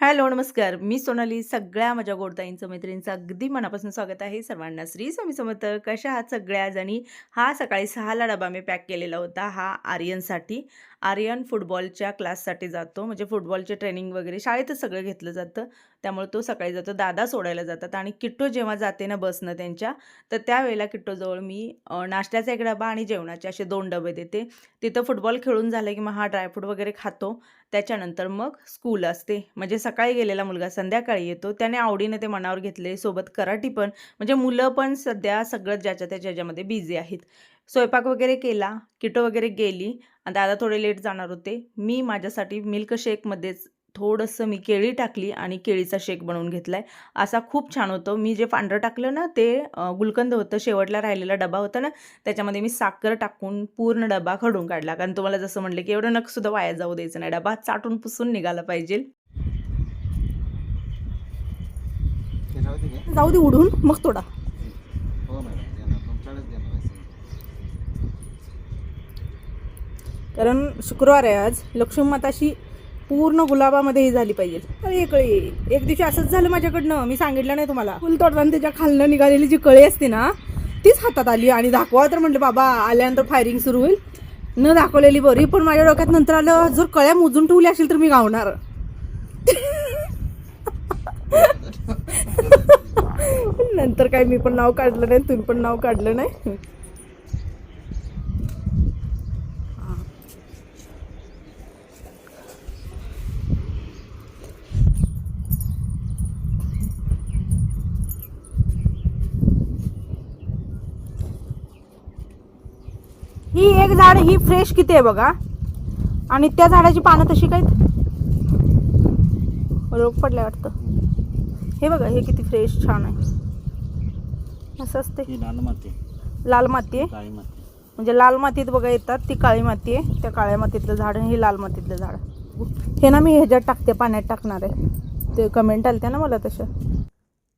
Hello नमस्कार. मी सोनाली सगळ्या माझ्या गोडताईंचं मैत्रिणींचं अगदी मनापासून स्वागत आहे सर्वांना. श्री स्वामी समर्थ कशा आहात सगळ्या जणी हा सकाळी सहाला डबा मी पॅक केलेला होता हा आर्यनसाठी. आर्यन फुटबॉलच्या क्लाससाठी जातो. म्हणजे फुटबॉलचे ट्रेनिंग वगैरे शाळेतच सगळं घेतलं जातं. त्यामुळे तो सकाळी जातो. दादा सोडायला जातात आणि किट्टो जेव्हा जाते ना बसनं त्यांच्या तर त्यावेळेला किट्टोजवळ मी नाश्त्याचा एक डबा आणि जेवणाचे असे दोन डबे देते. तिथं फुटबॉल खेळून झालं की मग हा ड्रायफ्रूट वगैरे खातो. त्याच्यानंतर मग स्कूल असते. म्हणजे सकाळी गेलेला मुलगा संध्याकाळी येतो. त्याने आवडीने ते मनावर घेतले. सोबत कराटी पण. म्हणजे मुलं पण सध्या सगळं ज्याच्या त्याच्या ह्याच्यामध्ये बिझी आहेत. स्वयंपाक वगैरे केला किटो वगैरे गेली आणि दादा थोडे लेट जाणार होते. मी माझ्यासाठी मिल्क शेकमध्येच थोडंसं मी केळी टाकली आणि केळीचा शेक बनवून घेतला आहे असा खूप छान होतो. मी जे पांढरं टाकलं ना ते गुलकंद होतं. शेवटला राहिलेला डबा होता ना त्याच्यामध्ये मी साखर टाकून पूर्ण डबा खडून काढला. कारण तुम्हाला जसं म्हटलं की एवढं नकसुद्धा वाया जाऊ द्यायचं नाही. डबा चाटून पुसून निघाला पाहिजे. जाऊ दे उडून. मग तोडा हो मॅडम देणार तुमच्याकडेच देणार आहे सगळं. कारण शुक्रवार आहे आज. लक्ष्मी माताशी पूर्ण गुलाबामध्ये ही झाली पाहिजे. अरे कळी एक दिवशी असंच झालं माझ्याकडनं. मी सांगितलं नाही तुम्हाला. फुल तोडताना त्याच्या खालनं निघालेली जी कळी असते ना तीच हातात आली आणि दाखवा तर म्हटलं बाबा आल्यानंतर फायरिंग सुरू होईल. न दाखवलेली बरी पण माझ्या डोक्यात नंतर आलं जर कळ्या मोजून ठेवल्या असेल तर मी गावणार. नंतर काय मी पण नाव काढलं नाही तुम्ही पण नाव काढलं नाही. ही एक झाड ही फ्रेश किती आहे बघा. आणि त्या झाडाची पानं तशी काय? रोग पडलाय वाटतं. हे बघा हे किती फ्रेश छान आहे. असं असते लाल माती लाल माती आहे. म्हणजे लाल मातीत बघा येतात ती काळी माती आहे. त्या काळ्या मातीतलं झाड आणि हे लाल मातीतलं झाड. हे ना मी ह्याच्यात टाकते पाण्यात टाकणार आहे. ते कमेंट आलते ना मला तशा.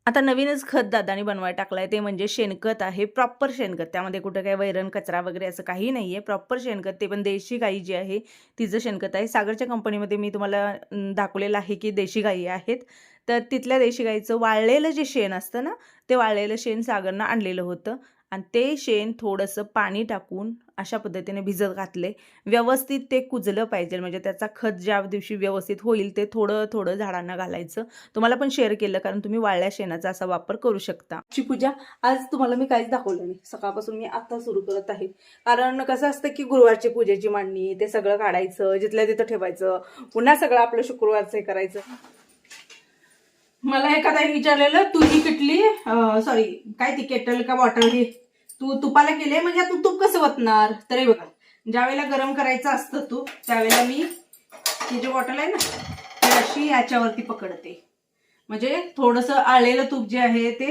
आता नवीनच खत दादानी बनवायला आहे ते म्हणजे शेणखत आहे प्रॉपर शेणखत. त्यामध्ये कुठं काय वैरण कचरा वगैरे असं काही नाही आहे प्रॉपर शेणखत. ते पण देशी गाई जी आहे तिचं शेणखत आहे. सागरच्या कंपनीमध्ये मी तुम्हाला दाखवलेलं आहे की देशी गाई आहेत. तर तिथल्या देशी गाईचं वाळलेलं जे शेण असतं ना ते वाळलेलं शेण सागरनं आणलेलं होतं. आणि ते शेण थोडंसं पाणी टाकून अशा पद्धतीने भिजत घातले. व्यवस्थित ते कुजलं पाहिजे. म्हणजे त्याचा खत ज्या दिवशी व्यवस्थित होईल ते थोडं थोडं झाडांना घालायचं. तुम्हाला पण शेअर केलं कारण तुम्ही वाळल्या शेणाचा असा वापर करू शकता. ची पूजा आज तुम्हाला मी काहीच दाखवलं नाही. सकाळपासून मी आता सुरू करत आहे. कारण कसं असतं की गुरुवारची पूजेची मांडणी ते सगळं काढायचं जिथल्या तिथं ठेवायचं पुन्हा सगळं आपलं शुक्रवारचं हे करायचं. मला एखादा विचारलेलं तुझी किटली सॉरी काय ती केटल का बॉटल ही? तू तुपाला केले म्हणजे तू तूप कसं वतणार? तर हे बघा ज्यावेळेला गरम करायचं असतं तूप त्यावेळेला मी ही जी बॉटल आहे ना ती अशी याच्यावरती पकडते. म्हणजे थोडंसं आळलेलं तूप जे आहे ते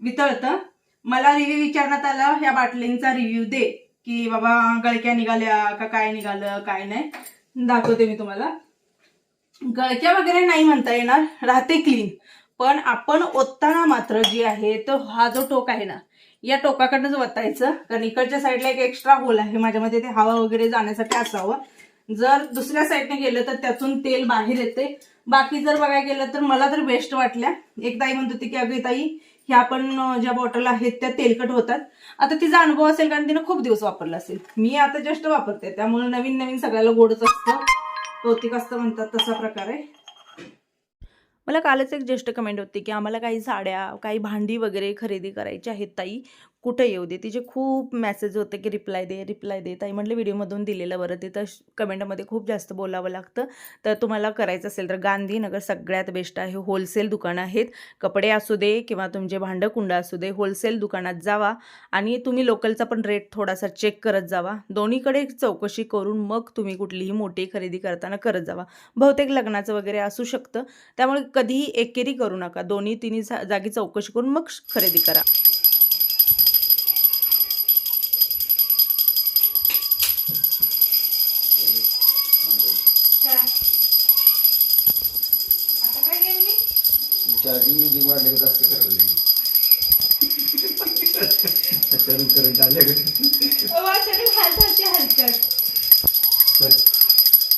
वितळतं. मला रिव्ह्यू विचारण्यात आला ह्या बाटलींचा रिव्ह्यू दे की बाबा गळक्या निघाल्या का काय निघालं काय नाही. दाखवते मी तुम्हाला. गळक्या वगैरे नाही म्हणता येणार राहते क्लीन पण आपण ओतताना मात्र जी आहे तो हा जो टोक आहे ना या टोकाकडनंच वतायचं. कारण इकडच्या साईडला एक एक्स्ट्रा होल आहे. माझ्यामध्ये ते हवा वगैरे जाण्यासाठी असावं. जर दुसऱ्या साईडने गेलं तर त्यातून तेल बाहेर येते. बाकी जर बघायला गेलं तर मला तर बेस्ट वाटल्या. एक ताई म्हणत होती की अगदी ताई ह्या पण ज्या बॉटल आहेत त्या तेलकट होतात. आता तिचा अनुभव असेल कारण तिने खूप दिवस वापरला असेल. मी आता जस्ट वापरते. त्यामुळे नवीन नवीन सगळ्याला गोडच असतं. कौतिक असतं म्हणतात तसा प्रकार आहे. मला कालच एक ज्येष्ठ कमेंट होती की आम्हाला काही साड्या काही भांडी वगैरे खरेदी करायची आहेत ताई. कुठं येऊ दे? तिचे खूप मेसेज होते की रिप्लाय दे रिप्लाय दे. ताई म्हटलं व्हिडिओमधून दिलेलं बरं. तिथं कमेंटमध्ये खूप जास्त बोलावं लागतं. तर तुम्हाला करायचं असेल तर गांधीनगर सगळ्यात बेस्ट आहे. होलसेल दुकानं आहेत. कपडे असू दे किंवा तुमचे भांडकुंड असू दे होलसेल दुकानात जावा. आणि तुम्ही लोकलचा पण रेट थोडासा चेक करत जावा. दोन्हीकडे चौकशी करून मग तुम्ही कुठलीही मोठी खरेदी करताना करत जावा. बहुतेक लग्नाचं वगैरे असू शकतं. त्यामुळे कधीही एकेरी करू नका. दोन्ही तिन्ही जा- जागी चौकशी करून मग खरेदी करा. मिटिंग वाढले का जास्त करायला लागली.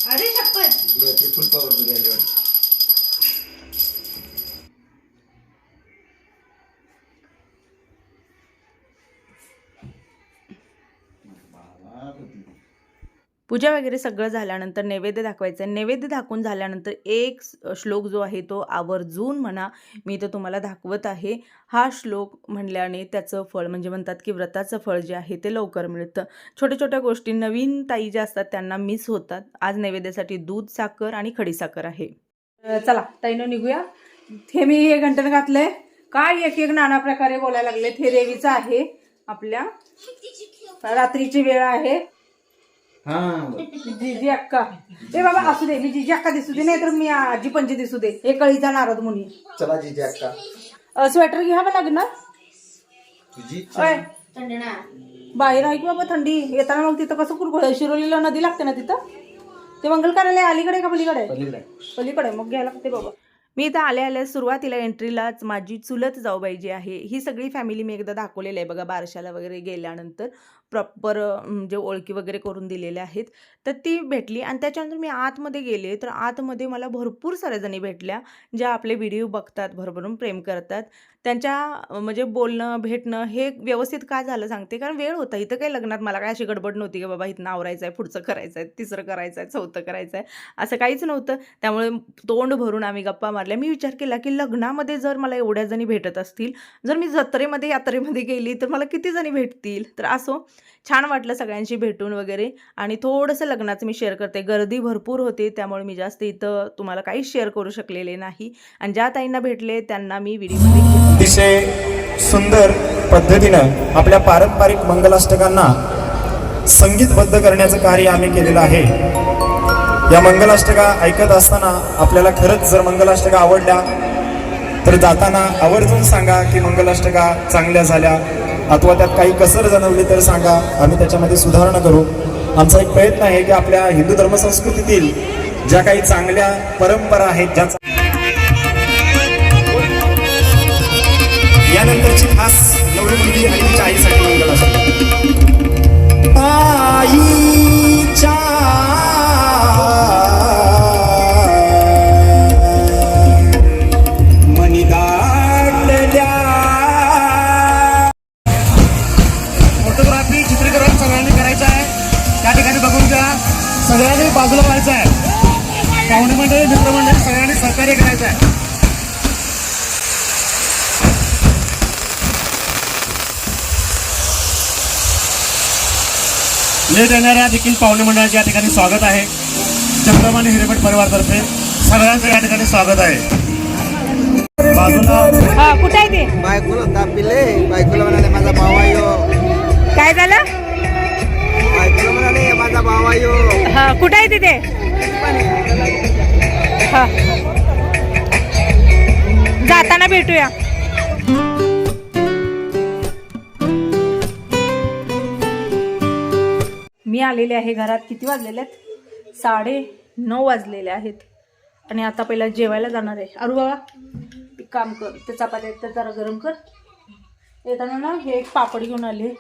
अरे शपथ. फुल पॉवर वाटतं. पूजा वगैरे सगळं झाल्यानंतर नैवेद्य दाखवायचं आहे. नैवेद्य दाखवून झाल्यानंतर एक श्लोक जो आहे तो आवर्जून म्हणा मी तर तुम्हाला दाखवत आहे. हा श्लोक म्हणल्याने त्याचं फळ म्हणजे म्हणतात की व्रताचं फळ जे आहे ते लवकर मिळतं. छोट्या छोट्या गोष्टी नवीन ताई ज्या असतात त्यांना मिस होतात. आज नैवेद्यासाठी दूध साखर आणि खडीसाखर आहे. चला ताईनं निघूया. हे मी हे घंटन घातलंय. काय एक एक नाना प्रकारे बोलायला लागले हे देवीचं आहे आपल्या रात्रीची वेळ आहे. जिजी अक्का. ए बाबा असू दे मी जिजी अक्का दिसू दे नाही तर मी आजी पंजी दिसू दे. हे कळीचा नारद मुनी. चला जीजी अक्का. अ, स्वेटर घ्यावं लागणार तुझी ओय. बाहेर आहे की बाबा थंडी? येताना मग तिथं कसं कुरकुळ शिरोलीला नदी लागते ना तिथं? ते मंगल कार्यालय अलीकडे का पलीकडे? आहे? पलीकडे. पलीकडे. मग घ्यायला लागते बाबा. मी इथं आल्या आल्या सुरुवातीला एंट्रीलाच माझी चुलत जाऊबाई जी आहे ही सगळी फॅमिली मी एकदा दाखवलेली आहे बघा बारशाला वगैरे गेल्यानंतर. प्रॉपर म्हणजे ओळखी वगैरे करून दिलेल्या आहेत. तर ती भेटली आणि त्याच्यानंतर मी आतमध्ये गेले. तर आतमध्ये मला भरपूर साऱ्या जणी भेटल्या ज्या आपले व्हिडिओ बघतात भरभरून प्रेम करतात. त्यांच्या म्हणजे बोलणं भेटणं हे व्यवस्थित काय झालं सांगते? कारण वेळ होता. इथं काही लग्नात मला काय अशी गडबड नव्हती की बाबा इथं आवरायचं आहे पुढचं करायचं आहे तिसरं करायचं आहे चौथं करायचं आहे असं काहीच नव्हतं. त्यामुळे तोंड भरून आम्ही गप्पा मारल्या. मी विचार केला की लग्नामध्ये जर मला एवढ्या जणी भेटत असतील जर मी जत्रेमध्ये यात्रेमध्ये गेली तर मला किती जणी भेटतील? तर असो. छान वाटलं सगळ्यांशी भेटून वगैरे. आणि थोडंसं लग्नाचं मी शेअर करते. गर्दी भरपूर होती त्यामुळे मी जास्त इथं तुम्हाला काहीच शेअर करू शकलेले नाही. आणि ज्या ताईंना भेटले त्यांना मी व्हिडिओमध्ये अतिशय सुंदर पद्धतीनं आपल्या पारंपरिक मंगलाष्टकांना संगीतबद्ध करण्याचं कार्य आम्ही केलेलं आहे. या मंगलाष्टका ऐकत असताना आपल्याला खरंच जर मंगलाष्टका आवडल्या तर जाताना आवर्जून सांगा की मंगलाष्टका चांगल्या झाल्या. अथवा त्यात काही कसर जाणवली तर सांगा. आम्ही त्याच्यामध्ये सुधारणा करू. आमचा एक प्रयत्न आहे की आपल्या हिंदू धर्मसंस्कृतीतील ज्या काही चांगल्या परंपरा आहेत ज्या करायचं आहे लेट येणाऱ्या देखील पाहुणे मंडळाचे या ठिकाणी स्वागत आहे. चंद्रमाने हिरेमठ परिवारतर्फे सगळ्यांचं या ठिकाणी स्वागत आहे. बाजूला हा कुठे आहे ते? बायकोला तापिले. बायकोला म्हणाले माझा भावा काय झालं? बायकोला म्हणाले माझा भावा यो. हा कुठे आहे तिथे हा. जाताना भेटूया. मी आलेले आहे घरात. किती वाजलेले आहेत? साडे नऊ वाजलेले आहेत. आणि आता पहिला जेवायला जाणार आहे. अरू बाबा एक काम कर. ते चपात्या तर जरा गरम कर. येताना ना हे एक पापड घेऊन आले.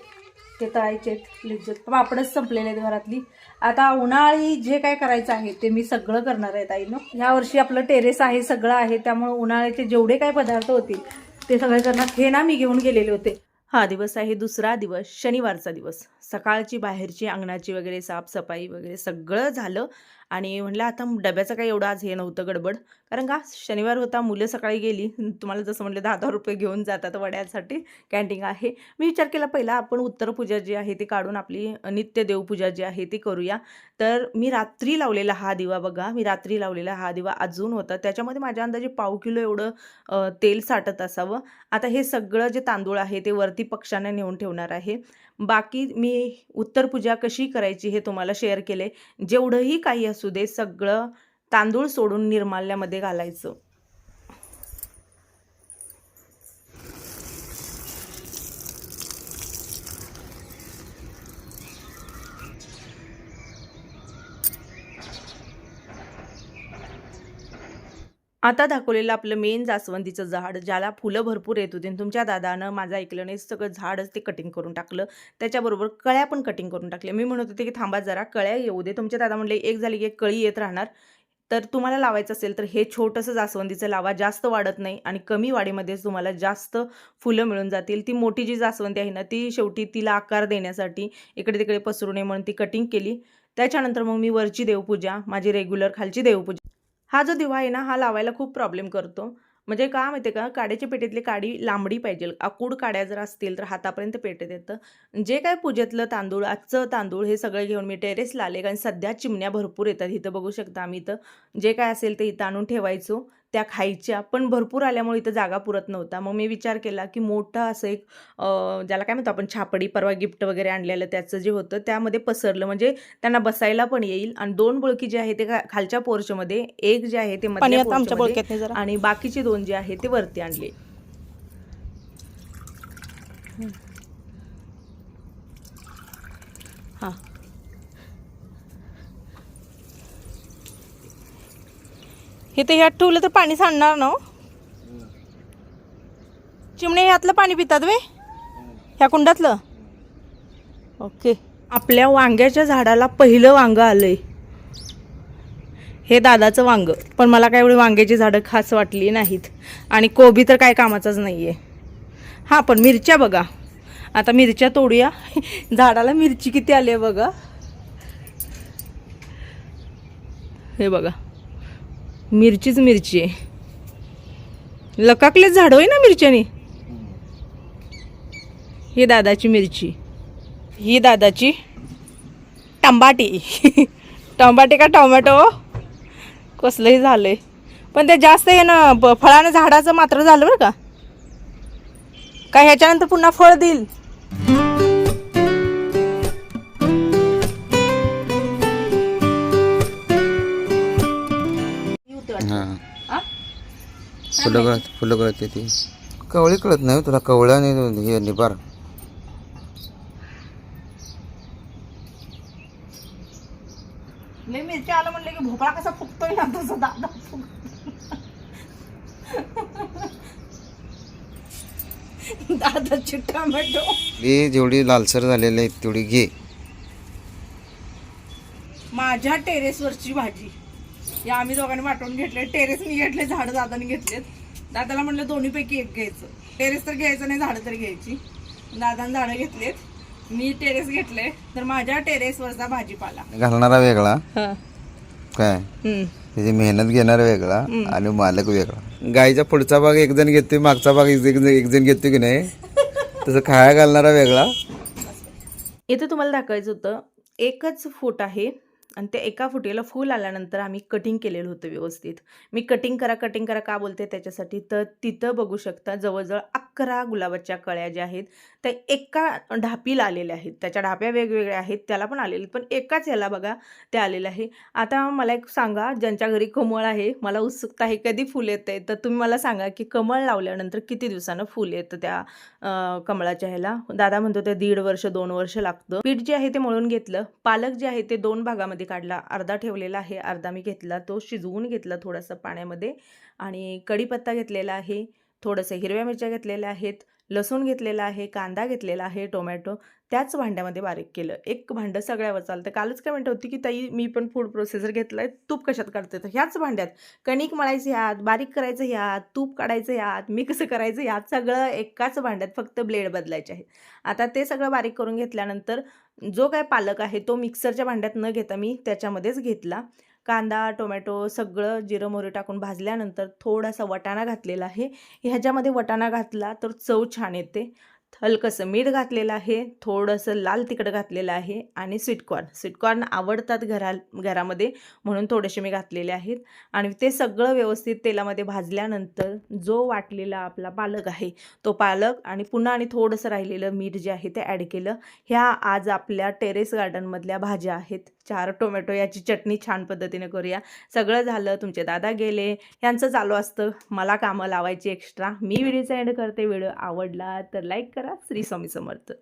ते तळायचे आहेत लिज्जत पापडच संपलेले आहेत घरातली. आता उन्हाळी जे काय करायचं आहे ते मी सगळं करणार आहे ताईनो ह्या वर्षी आपलं टेरेस आहे सगळं आहे त्यामुळे उन्हाळ्याचे जेवढे काय पदार्थ होतील ते सगळे करणार. हे ना मी घेऊन गेलेले होते. हा दिवस आहे दुसरा दिवस शनिवारचा दिवस. सकाळची बाहेरची अंगणाची वगैरे साफसफाई वगैरे सगळं झालं. आणि म्हटलं आता डब्याचं काही एवढं आज हे नव्हतं गडबड. कारण का शनिवार होता मुलं सकाळी गेली. तुम्हाला जसं म्हटलं दहा दहा रुपये घेऊन जातात वड्यासाठी. कॅन्टीन आहे. मी विचार केला पहिला आपण उत्तरपूजा जी आहे ती काढून आपली नित्य देवपूजा जी आहे ती करूया. तर मी रात्री लावलेला हा दिवा बघा मी रात्री लावलेला हा दिवा अजून होता. त्याच्यामध्ये माझ्या अंदाजे पाव किलो एवढं तेल साठत असावं. आता हे सगळं जे तांदूळ आहे ते वरती पक्षाने नेऊन ठेवणार आहे. बाकी मी उत्तरपूजा कशी करायची हे तुम्हाला शेअर केले. जेवढंही काही असू दे सगळं तांदूळ सोडून निर्माल्यामध्ये घालायचं. आता दाखवलेलं आपलं मेन जास्वंदीचं झाड ज्याला फुलं भरपूर येत होती. तुमच्या दादानं माझं ऐकलं नाही सगळं झाडच ते कटिंग करून टाकलं. त्याच्याबरोबर कळ्या पण कटिंग करून टाकल्या. मी म्हणत होते की थांबा जरा कळ्या येऊ दे. तुमच्या दादा म्हणले एक झाली की एक कळी येत राहणार. तर तुम्हाला लावायचं असेल तर हे छोटंसं जास्वंदीचं लावा. जास्त वाढत नाही आणि कमी वाढीमध्येच तुम्हाला जास्त फुलं मिळून जातील. ती मोठी जी जास्वंदी आहे ना ती शेवटी तिला आकार देण्यासाठी इकडे तिकडे पसरू नये म्हणून ती कटिंग केली. त्याच्यानंतर मग मी वरची देवपूजा माझी रेग्युलर खालची देवपूजा हा जो दिवा आहे ना हा लावायला खूप प्रॉब्लेम करतो. म्हणजे का माहिती का काड्याच्या पेटीतली काडी लांबडी पाहिजे. आकूड काड्या जर असतील तर हातापर्यंत पेटेत येतं. जे काय पूजेतलं तांदूळ आजचं तांदूळ हे सगळं घेऊन मी टेरेसला आले. कारण सध्या चिमण्या भरपूर येतात. इथं बघू शकता आम्ही इथं. जे काय असेल ते इथं आणून ठेवायचो. त्या खायच्या. पण भरपूर आल्यामुळे इथं जागा पुरत नव्हता. मग मी विचार केला की मोठं असं एक ज्याला काय म्हणतो आपण छापडी परवा गिफ्ट वगैरे आणलेलं त्याचं जे होतं त्यामध्ये पसरलं. म्हणजे त्यांना बसायला पण येईल. आणि दोन बुळकी जे आहे ते खालच्या पोर्चमध्ये एक जे आहे ते मध्ये आणि बाकीचे दोन जे आहे ते वरती आणले. हा. हे ते ह्यात ठेवलं तर पाणी सांडणार ना हो? चिमणे ह्यातलं पाणी पितात वे ह्या कुंडातलं? ओके. आपल्या वांग्याच्या झाडाला पहिलं वांगं आलंय. हे दादाचं वांग. पण मला काय एवढी वांग्याची झाडं खास वाटली नाहीत. आणि कोबी तर काय कामाचाच नाही आहे हां पण मिरच्या बघा. आता मिरच्या तोडूया. झाडाला मिरची किती आली आहे बघा. हे बघा. मिरचीच मिरची. आहे लकाकलेच झाड होय ना मिरच्यानी? ही दादाची मिरची. ही दादाची टंबाटी टंबाटी का टोमॅटो? कसलंही झालंय. पण ते जास्त हे ना फळानं झाडाचं मात्र झालं बरं का. काय ह्याच्यानंतर पुन्हा फळ देईल? फुलं कळत फुलं कळते ती कवळी कळत नाही हो तुला कवळ्या आणि हे निबार. लय मिरची आलं म्हणलं की भोपळा कसा फुगतोय ना तसं दादा. दादाची टोमॅटो. ही जेवढी लालसर झालेली आहे तेवढी घे. माझ्या टेरेसवरची भाजी. या आम्ही दोघांनी वाटून घेतले. टेरेसनी घेतले झाडं दादाने घेतलेत. दादाला म्हणलं दोन्हीपैकी एक घ्यायचं. टेरेस तर घ्यायचं नाही झाडं तर घ्यायची. दादाने झाडं घेतलेत. मी टेरेस घेतले तर माझ्या टेरेसवरचा भाजीपाला. घालणारा वेगळा. हा. काय. त्याची मेहनत घेणारा वेगळा आणि मालक वेगळा. गाईचा पुढचा भाग एक जण घेतोय मागचा भाग एक जण एक जण घेतोय की नाही? तसं खाया घालणारा वेगळा. इथं तुम्हाला दाखवायचं होतं एकच फूट आहे. आणि त्या एका फुटीला फूल आल्यानंतर आम्ही कटिंग केलेलं होतं व्यवस्थित. मी कटिंग करा कटिंग करा का बोलते त्याच्यासाठी? तर तिथं बघू शकता जवळजवळ अकरा गुलाबाच्या कळ्या ज्या आहेत त्या एका ढापीला आलेल्या आहेत. त्याच्या ढाप्या वेगवेगळ्या आहेत त्याला पण आलेले पण एकाच याला बघा ते आलेलं आहे. आता मला एक सांगा ज्यांच्या घरी कमळ आहे मला उत्सुकता आहे कधी फुल येतं तर तुम्ही मला सांगा की कमळ लावल्यानंतर किती दिवसानं फुल येतं त्या कमळाच्या ह्याला? दादा म्हणतो ते दीड वर्ष दोन वर्ष लागतं. पीठ जे आहे ते मळून घेतलं. पालक जे आहे ते दोन भागामध्ये काढला. अर्धा ठेवलेला आहे. अर्धा मी घेतला. तो शिजवून घेतला थोडासा पाण्यामध्ये. आणि कढीपत्ता घेतलेला आहे. थोडंसं हिरव्या मिरच्या घेतलेल्या आहेत. लसूण घेतलेला आहे. कांदा घेतलेला आहे. टोमॅटो. त्याच भांड्यामध्ये बारीक केलं. एक भांडं सगळ्यावर चालतं. कालच काय म्हणत होती की ताई मी पण फूड प्रोसेसर घेतलाय. तूप कशात काढते? तर ह्याच भांड्यात. कणिक मळायचं ह्यात. बारीक करायचं ह्यात. तूप काढायचं ह्यात. मिक्स करायचं ह्यात. सगळं एकाच भांड्यात फक्त ब्लेड बदलायचे आहेत. आता ते सगळं बारीक करून घेतल्यानंतर जो काय पालक आहे तो मिक्सरच्या भांड्यात न घेता मी त्याच्यामध्येच घेतला. कांदा टोमॅटो सगळं जिरं मोहरी टाकून भाजल्यानंतर थोडासा वटाणा घातलेला आहे. ह्याच्यामध्ये वटाणा घातला तर चव छान येते. हलकंसं मीठ घातलेलं आहे थोडंसं लाल तिखट घातलेलं आहे आणि स्वीटकॉर्न स्वीटकॉर्न आवडतात घरा घरामध्ये म्हणून थोडेसे मी घातलेले आहेत. आणि ते सगळं व्यवस्थित तेलामध्ये भाजल्यानंतर जो वाटलेला आपला पालक आहे तो पालक आणि पुन्हा आणि थोडंसं राहिलेलं मीठ जे आहे ते ॲड केलं. ह्या आज आपल्या टेरेस गार्डनमधल्या भाज्या आहेत. चार टोमॅटो याची चटणी छान पद्धतीने करूया. सगळं झालं तुमचे दादा गेले. यांचं चालू असतं. मला कामं लावायची एक्स्ट्रा मी व्हिडिओचा एंड करते. व्हिडिओ आवडला तर लाईक करा. श्री स्वामी समर्थ.